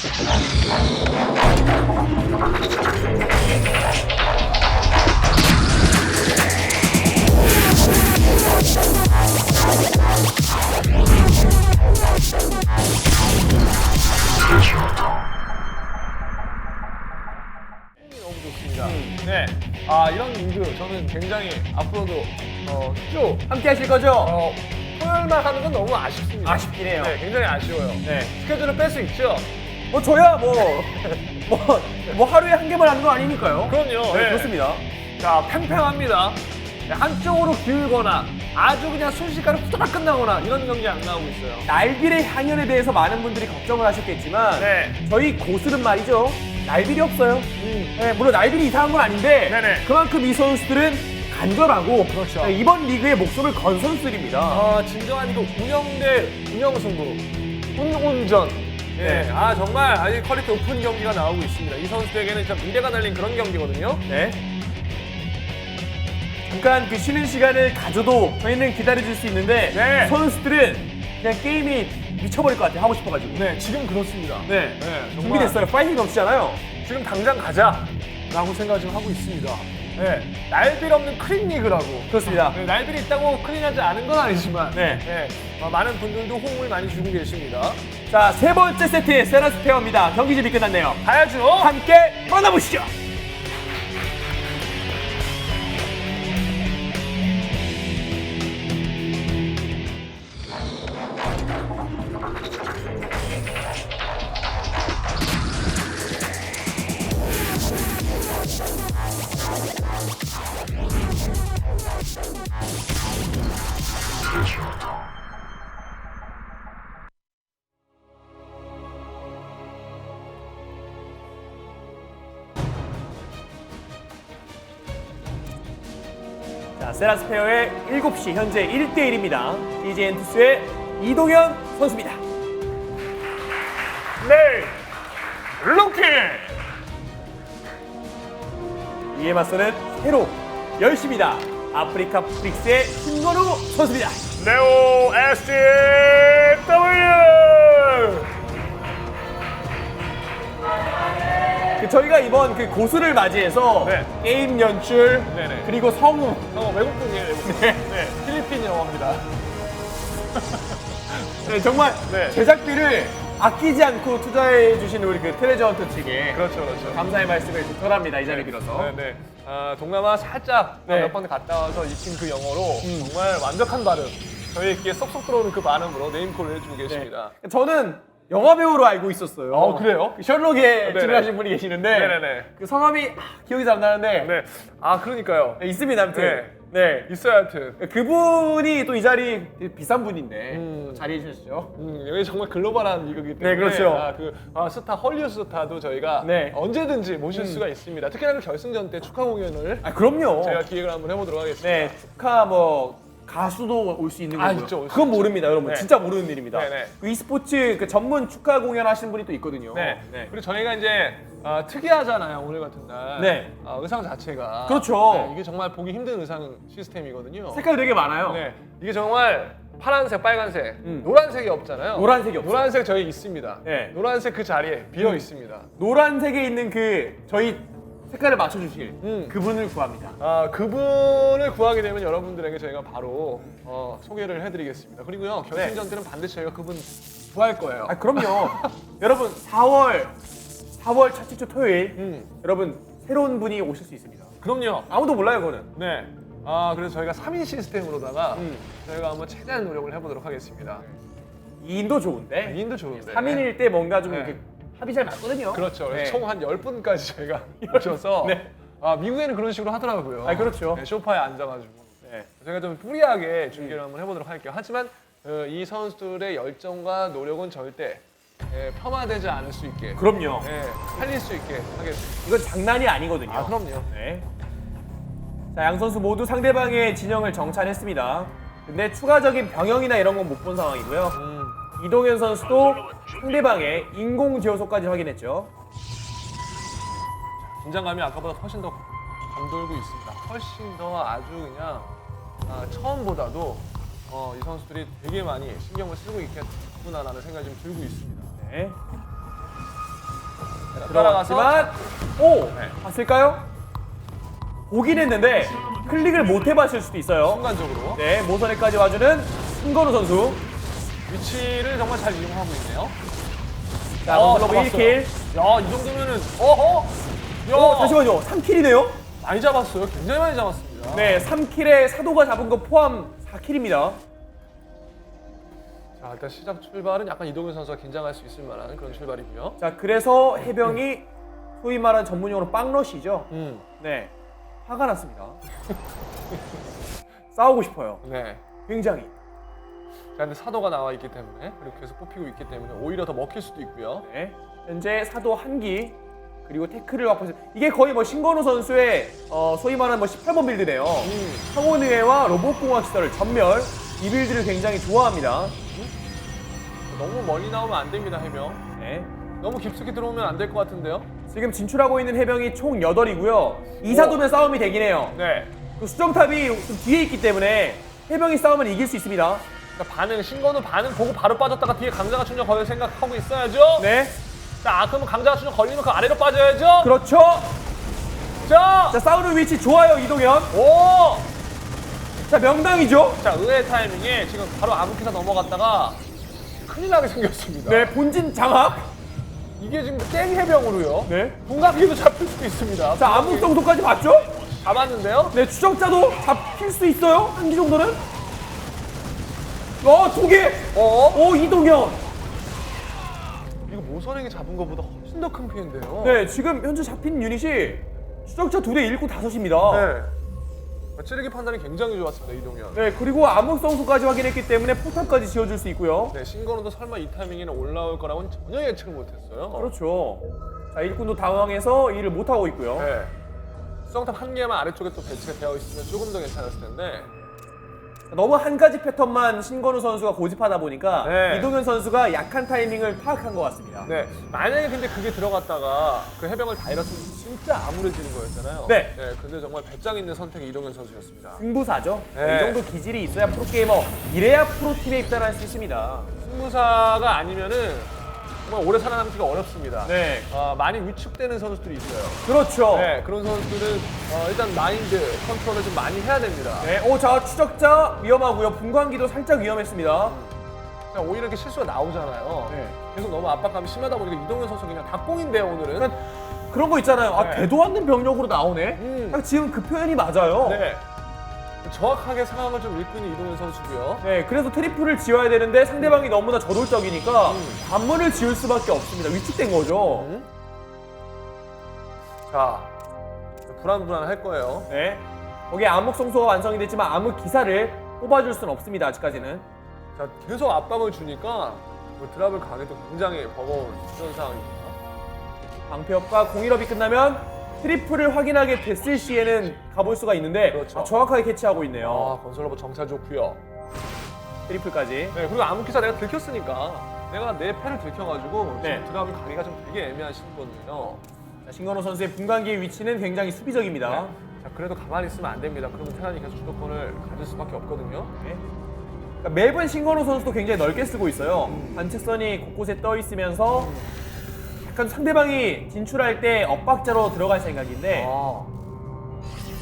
너무 좋습니다. 네. 아, 이런 리그 저는 굉장히 앞으로도 어, 쭉 함께 하실 거죠? 어, 토요일만 하는 건 너무 아쉽습니다. 아쉽긴 해요. 네, 굉장히 아쉬워요. 네. 스케줄을 뺄수 있죠? 뭐 저야 뭐, 뭐, 뭐 하루에 한 개만 하는 거 아니니까요. 그럼요. 네, 네. 그렇습니다. 자, 팽팽합니다. 네, 한쪽으로 기울거나 아주 그냥 순식간에 후다닥 끝나거나 이런 경기 안 나오고 있어요. 날빌의 향연에 대해서 많은 분들이 걱정을 하셨겠지만 네. 저희 고수는 말이죠. 날빌이 없어요. 네, 물론 날빌이 이상한 건 아닌데 네네. 그만큼 이 선수들은 간절하고 그렇죠. 네, 이번 리그의 목숨을 건 선수들입니다. 아, 진정한 이거 운영 대 운영 승부. 운운전. 네. 아, 정말 아직 퀄리티 높은 경기가 나오고 있습니다. 이 선수들에게는 진짜 미래가 달린 그런 경기거든요. 네. 잠깐 그 쉬는 시간을 가져도 저희는 기다려줄 수 있는데 네. 선수들은 그냥 게임이 미쳐버릴 것 같아요. 하고 싶어가지고. 네, 지금 그렇습니다. 네. 네, 정말 준비됐어요. 파이팅 넘치잖아요. 지금 당장 가자. 라고 생각 지금 하고 있습니다. 네, 날빌 없는 크린 리그라고. 그렇습니다. 네, 날빌이 있다고 클린하지 않은 건 아니지만 네. 어, 많은 분들도 호응을 많이 주고 계십니다. 자, 세 번째 세트의 세라스 페어입니다. 경기 준비 끝났네요. 가야죠. 함께 만나보시죠. 세라스 페어의 7시 현재 1대1입니다. DJ 엔투스의 이동현 선수입니다. 네, 루키. 이에 맞서는 새로 10시입니다. 아프리카 프릭스의 김건우 선수입니다. 네오 SW. 저희가 이번 그 고수를 맞이해서 네. 게임 연출 네네. 그리고 성우 어, 외국분이에요. 외국분. 네. 필리핀 영어입니다. 네, 정말 네. 제작비를 아끼지 않고 투자해 주시는 우리 그 트레저 헌터 측에 그렇죠, 그렇죠. 감사의 말씀을 좀 전합니다. 이 자리 빌어서. 네, 네. 아, 동남아 살짝 네. 음. 몇번 갔다 와서 익힌 그 영어로 정말 완벽한 발음. 저희 귀에 쏙쏙 들어오는 그 발음으로 네임콜을 해주고 계십니다. 저는 영화 배우로 알고 있었어요. 어, 그래요? 그 셜록에 네네. 출연하신 분이 계시는데 네네네. 그 성함이 아, 기억이 잘 안 나는데 네. 아, 그러니까요. 네, 있습니다. 아무튼. 네. 있어야 하여튼. 그분이 또 이 자리 비싼 분인데 음. 자리해 주셨죠. 음, 여기 정말 글로벌한 리그이기 때문에 네, 그렇죠. 아, 그 아, 스타 헐리우드 스타도 저희가 네. 언제든지 모실 수가 있습니다. 특히나 그 결승전 때 축하 공연을 아 그럼요. 제가 기획을 한번 해보도록 하겠습니다. 네 축하 뭐 가수도 올 수 있는 아, 거고요. 있죠, 올수 그건 있죠. 모릅니다, 여러분. 네. 진짜 모르는 일입니다. 네, 네. 그 e스포츠 그 전문 축하 공연 하시는 분이 또 있거든요. 네. 그리고 저희가 이제 아, 특이하잖아요 오늘 같은 날. 네. 아, 의상 자체가. 그렇죠. 네, 이게 정말 보기 힘든 의상 시스템이거든요. 색깔 되게 많아요. 네. 이게 정말 파란색, 빨간색, 음. 노란색이 없잖아요. 노란색이 없어요. 노란색 저희 있습니다. 네. 노란색 그 자리에 비어 음. 있습니다. 노란색에 있는 그 저희 색깔을 맞춰주실 음. 그분을 구합니다. 아, 그분을 구하게 되면 여러분들에게 저희가 바로 어, 소개를 해드리겠습니다. 그리고요 결승전 때는 반드시 저희가 그분 구할 거예요. 아 그럼요. 여러분 4월 4월 첫째 주 토요일 음. 여러분 새로운 분이 오실 수 있습니다. 그럼요. 아무도 몰라요, 그거는. 네. 아 그래서 저희가 3인 시스템으로다가 음. 저희가 한번 최대한 노력을 해보도록 하겠습니다. 2인도 좋은데 2인도 좋은데. 3인일 때 뭔가 좀 네. 이렇게 합이 잘 맞거든요. 그렇죠. 네. 총한 10분까지 저희가 모셔서 네. 아 미국에는 그런 식으로 하더라고요. 아, 그렇죠. 네, 소파에 앉아가지고. 네. 저희가 좀 프리하게 중계를 한번 해보도록 할게요. 하지만 어, 이 선수들의 열정과 노력은 절대 예, 폄하되지 않을 수 있게 그럼요. 예, 살릴 수 있게 하겠습니다. 이건 장난이 아니거든요. 아 그럼요. 네. 자, 양 선수 모두 상대방의 진영을 정찰했습니다. 근데 추가적인 병영이나 이런 건 못 본 상황이고요. 음, 이동현 선수도 상대방의 인공 지호소까지 확인했죠. 긴장감이 아까보다 훨씬 더 감돌고 있습니다. 훨씬 더 아주 그냥 아, 처음보다도 어, 이 선수들이 되게 많이 신경을 쓰고 있겠구나라는 생각이 좀 들고 있습니다. 네. 들어갔지만 오 네. 봤을까요? 보긴 했는데 클릭을 못 해봤을 수도 있어요. 순간적으로 네 모선에까지 와주는 신건우 선수. 위치를 정말 잘 이용하고 있네요. 자 어, 런슬러브 잡았어요. 1킬. 야, 이 정도면은 어허. 야, 어 잠시만요 3킬이네요. 많이 잡았어요. 굉장히 많이 잡았습니다. 네 3킬에 사도가 잡은 거 포함 4킬입니다. 자, 일단 시작 출발은 약간 이동현 선수가 긴장할 수 있을 만한 그런 출발이고요. 자 그래서 해병이 소위 말하는 전문용어로 빵러시죠. 음. 네 화가 났습니다. 싸우고 싶어요. 네. 굉장히. 자, 근데 사도가 나와 있기 때문에 그리고 계속 뽑히고 있기 때문에 오히려 더 먹힐 수도 있고요. 네. 현재 사도 한기 그리고 태클을 확보 이게 거의 뭐 신건우 선수의 어, 소위 말하는 뭐 18번 빌드네요. 음. 창원의회와 로봇공학 시설을 전멸 이 빌드를 굉장히 좋아합니다. 너무 멀리 나오면 안 됩니다, 해병. 네. 너무 깊숙이 들어오면 안 될 것 같은데요. 지금 진출하고 있는 해병이 총 8이고요. 이사도면 싸움이 되긴 해요. 네. 그 수정탑이 좀 뒤에 있기 때문에 해병이 싸우면 이길 수 있습니다. 자, 반응 신건우 반응 보고 바로 빠졌다가 뒤에 강자가 충전 걸릴 생각하고 있어야죠. 네. 자, 아, 그러면 강자가 충전 걸리면 그 아래로 빠져야죠. 그렇죠. 자, 자, 싸우는 위치 좋아요, 이동현. 오. 자, 명당이죠. 자, 의외의 타이밍에 지금 바로 아무키사 넘어갔다가 큰일 나게 생겼습니다. 네, 본진 장악. 이게 지금 땡 해병으로요. 네. 동갑이도 잡힐 수도 있습니다. 자, 암흑 정도까지 봤죠? 잡았는데요. 네, 추적자도 잡힐 수 있어요. 한기 정도는. 어, 두 개. 어? 오, 이동현. 이거 모선에게 잡은 것보다 훨씬 더 큰 피해인데요. 네, 지금 현재 잡힌 유닛이 추적자 두 대 잃고 다섯입니다. 네. 찌르기 판단이 굉장히 좋았습니다, 이동현. 네, 그리고 암흑 성수까지 확인했기 때문에 포탑까지 지어줄 수 있고요. 네, 신건우도 설마 이 타이밍에는 올라올 거라고는 전혀 예측을 못했어요. 그렇죠. 자, 일꾼도 당황해서 일을 못하고 있고요. 네. 수정탑 한 개만 아래쪽에 또 배치가 되어 있으면 조금 더 괜찮았을 텐데. 너무 한 가지 패턴만 신건우 선수가 고집하다 보니까 네. 이동현 선수가 약한 타이밍을 파악한 것 같습니다. 네. 만약에 근데 그게 들어갔다가 그 해병을 다 잃었으면 진짜 암울해지는 거였잖아요. 네. 네. 근데 정말 배짱 있는 선택이 이동현 선수였습니다. 승부사죠. 네. 이 정도 기질이 있어야 프로게이머, 이래야 프로팀에 입단할 수 있습니다. 승부사가 아니면은 정말 오래 살아남기가 어렵습니다. 네. 아, 많이 위축되는 선수들이 있어요. 그렇죠. 네, 그런 선수들은 어, 일단 마인드 컨트롤을 좀 많이 해야 됩니다. 네. 오, 자, 추적자 위험하고요. 분광기도 살짝 위험했습니다. 그냥 오히려 이렇게 실수가 나오잖아요. 네. 계속 너무 압박감이 심하다 보니까 이동현 선수 그냥 닭공인데요 오늘은. 그러니까 그런 거 있잖아요. 아, 네. 되도 않는 병력으로 나오네. 음. 딱 지금 그 표현이 맞아요. 네. 정확하게 상황을 좀 읽고 있는 이동현 선수고요. 네, 그래서 트리플을 지어야 되는데 상대방이 너무나 저돌적이니까 음. 관문을 지을 수밖에 없습니다. 위축된 거죠. 음. 자, 불안불안할 거예요. 네. 거기에 암흑 성소가 완성이 됐지만 암흑 기사를 뽑아줄 수는 없습니다. 아직까지는. 자, 계속 압박을 주니까 뭐 드랍을 가기도 굉장히 버거운 그런 상황입니다. 방패업과 공일업이 끝나면 트리플을 확인하게 됐을 시에는 가볼 수가 있는데 그렇죠. 아, 정확하게 캐치하고 있네요. 아, 건설로버 정찰 좋고요. 트리플까지. 네, 그리고 암흑기사 내가 들켰으니까 내가 내 패를 들켜가지고 네. 지금 드랍을 가기가 좀 되게 애매한 시거든요. 자, 신건호 선수의 분광기의 위치는 굉장히 수비적입니다. 자, 그래도 가만히 있으면 안 됩니다. 그러면 테란이 계속 주도권을 가질 수밖에 없거든요. 네. 그러니까 매번 신건호 선수도 굉장히 넓게 쓰고 있어요. 음. 관측선이 곳곳에 떠 있으면서 약간 상대방이 진출할 때 엇박자로 들어갈 생각인데 아,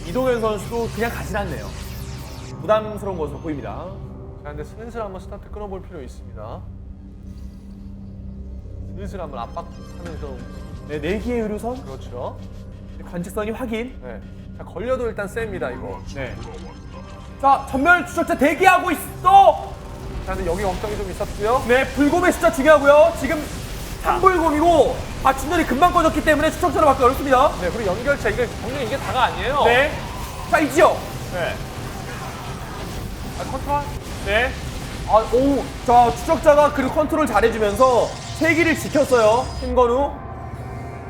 이동현 선수도 그냥 가진 않네요. 부담스러운 것으로 보입니다. 자, 근데 슬슬 한번 스타트 끊어볼 필요 있습니다. 슬슬 한번 압박하면서 네, 내기의 의료선 그렇죠. 관측선이 확인. 네. 자, 걸려도 일단 셉니다, 이거. 네. 자, 전멸 추적자 대기하고 있어. 자, 근데 여기 걱정이 좀 있었고요. 네, 불곰의 숫자 중요하고요. 지금 3불곰이고 받침돌이 금방 꺼졌기 때문에 추적자로 받기 어렵습니다. 네, 그리고 연결체, 이게 분명히 이게 다가 아니에요. 네. 자, 이지요. 네. 아, 컨트롤? 네. 아, 오. 자, 추적자가 그리고 컨트롤 잘해주면서 세기를 지켰어요. 신건우.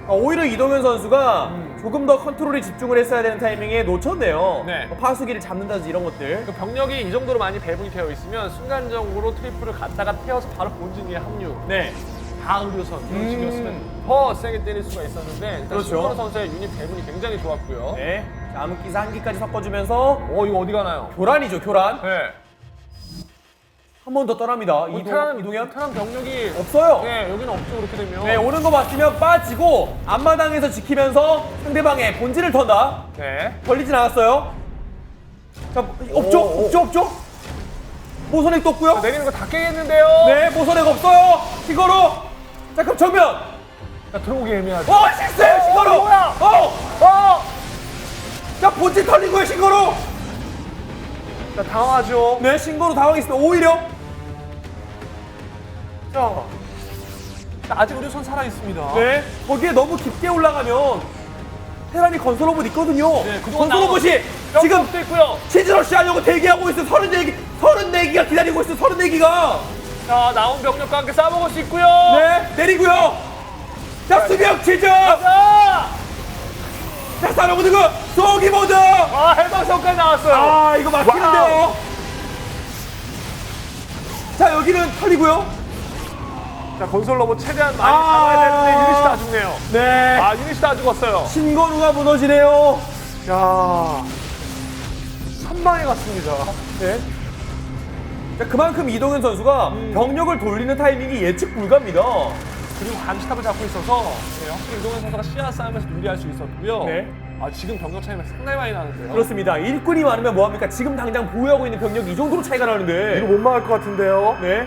아, 오히려 이동현 선수가 조금 더 컨트롤에 집중을 했어야 되는 타이밍에 놓쳤네요. 네. 뭐 파수기를 잡는다든지 이런 것들. 그 병력이 이 정도로 많이 배분이 되어 있으면 순간적으로 트리플을 갔다가 태워서 바로 본진에 합류. 네. 다 의료선 이런 음. 식이었으면 더 세게 때릴 수가 있었는데 일단 그렇죠. 신건우 선수의 유닛 배분이 굉장히 좋았고요. 네. 자, 암흑기사 한 기까지 섞어주면서 어 이거 어디 가나요? 교란이죠, 교란. 네. 한 번 더 떠납니다. 이동, 테란 이동현 테란 병력이 없어요. 네 여기는 없죠 그렇게 되면. 네, 오는 거 봤으면 빠지고 앞마당에서 지키면서 상대방의 본질을 턴다. 네. 걸리진 않았어요. 자, 없죠? 오, 오. 없죠? 없죠? 모선액 떴고요. 내리는 거 다 깨겠는데요. 네, 모선액 없어요. 신거루. 자, 그럼 정면. 자, 들어오기 애매하죠. 어, 신거루. 어, 뭐야? 어, 어! 자, 본질 털린 거예요, 신거루. 자, 당황하죠. 네, 신거루 당황했습니다. 오히려. 자, 아직 우리 손 살아 있습니다. 네, 거기에 너무 깊게 올라가면 테란이 건설 로봇 있거든요. 네, 그동안 건설 로봇이 나온 지금 도 있고요. 치즈러시 하려고 대기하고 있어요. 34개, 34기가 기다리고 있어요. 34기가. 자, 나온 병력과 함께 싸먹을 수 있고요. 네, 내리고요. 자, 수비형 치즈. 자, 자, 사령부 그 소기 모드. 아, 해방선까지 나왔어요. 아, 이거 막히는데요. 자, 여기는 털리고요. 자, 건설 로봇 최대한 많이 아. 잡아야 되는데 유닛이 다 죽네요. 네. 아, 유닛이 다 죽었어요. 신건우가 무너지네요. 야, 한 방에 갔습니다. 네. 자, 그만큼 이동현 선수가 음. 병력을 돌리는 타이밍이 예측 불가입니다. 그리고 감시탑을 잡고 있어서 네, 확실히 이동현 선수가 시야 싸움에서 유리할 수 있었고요. 네. 아, 지금 병력 차이가 상당히 많이 나는데요. 그렇습니다. 일꾼이 많으면 뭐합니까? 지금 당장 보유하고 있는 병력이 이 정도로 차이가 나는데. 못 막을 것 같은데요. 네.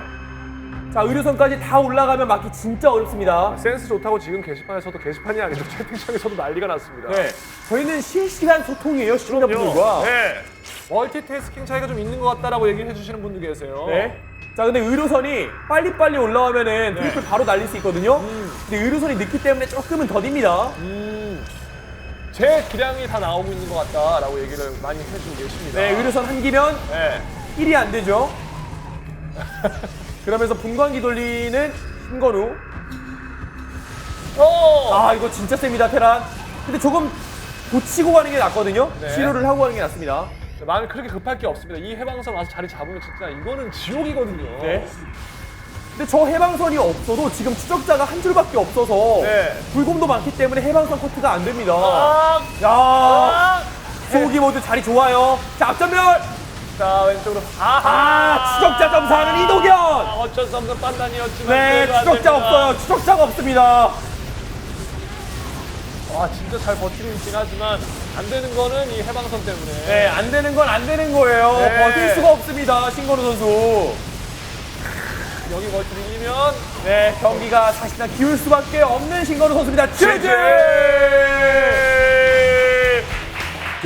자, 의료선까지 다 올라가면 막기 진짜 어렵습니다. 센스 좋다고 지금 게시판에서도 게시판이 아니죠. 채팅창에서도 난리가 났습니다. 네. 저희는 실시간 소통이에요, 시청자분들과. 네. 멀티태스킹 차이가 좀 있는 것 같다라고 얘기를 해주시는 분도 계세요. 네. 자, 근데 의료선이 빨리빨리 올라오면은 네. 트리플 바로 날릴 수 있거든요. 음. 근데 의료선이 늦기 때문에 조금은 더딥니다. 음, 제 기량이 다 나오고 있는 것 같다라고 얘기를 많이 해주고 계십니다. 네, 의료선 한 기면 네. 1이 안 되죠. 그러면서 분광기 돌리는 신건우. 어! 아, 이거 진짜 셉니다, 테란. 근데 조금 고치고 가는 게 낫거든요. 네. 치료를 하고 가는 게 낫습니다. 마음이 그렇게 급할 게 없습니다. 이 해방선 와서 자리 잡으면 진짜 이거는 지옥이거든요. 네. 근데 저 해방선이 없어도 지금 추적자가 한 줄밖에 없어서 네. 불곰도 많기 때문에 해방선 커트가 안 됩니다. 아, 야, 아, 소기 모드 자리 좋아요. 자, 앞전면. 자 왼쪽으로 아, 추적자 점사하는 아, 이도견. 어쩔 수 없는 판단이었지만 네, 추적자. 없어요. 추적자가 없습니다. 와 진짜 잘 버티고 있긴 하지만 안 되는 거는 이 해방선 때문에. 네, 안 되는 건 안 되는 거예요. 네. 버틸 수가 없습니다. 신건우 선수. 여기 멀티 밀리면 네, 경기가 사실상 기울 수밖에 없는 신건우 선수입니다. 제제!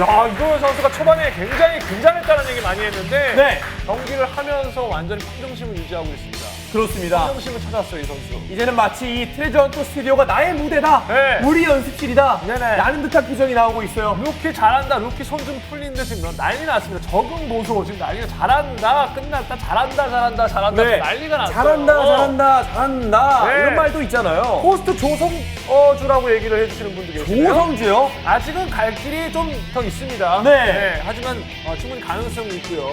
야 이도현 선수가 초반에 굉장히 긴장했다는 얘기 많이 했는데 네. 경기를 하면서 완전히 평정심을 유지하고 있습니다. 그렇습니다. 평정심을 찾았어요 이 선수. 이제는 마치 이 트레저 헌터 스튜디오가 나의 무대다. 네. 우리 연습실이다. 네네. 라는 듯한 표정이 나오고 있어요. 루키 잘한다 루키 손 좀 풀린데 지금 난리 났습니다. 적응 보소 지금 난리가 잘한다 끝났다 잘한다 잘한다 잘한다 지금 난리가 났어요. 네. 잘한다, 잘한다, 잘한다. 네. 이런 말도 있잖아요. 포스트 조성주라고 얘기를 해주시는 분도 계시네요. 조성주요? 아직은 갈 길이 좀 더 있습니다. 네. 하지만 어, 충분히 가능성이 있고요.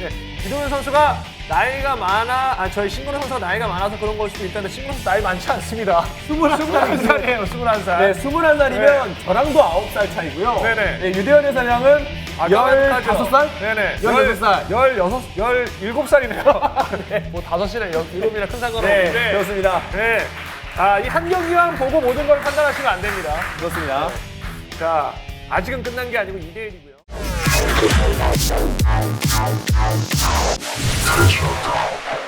네. 이동현 선수가 나이가 많아, 아, 저희 신근호 선수가 나이가 많아서 그런 걸 수도 있다는데 신근호 선수 나이 많지 않습니다. 21살이에요, 21살. 네, 21살이면 저랑도 9살 차이고요. 네네. 네, 유대현 회사장은 아, 15살? 네네. 16살. 16, 17살이네요. 뭐 5이나 7이나 큰 상관은 네, 없는데. 그렇습니다. 네. 아, 이 한 경기만 보고 모든 걸 판단하시면 안 됩니다. 그렇습니다. 자, 아직은 끝난 게 아니고 2대 1이고요. ステー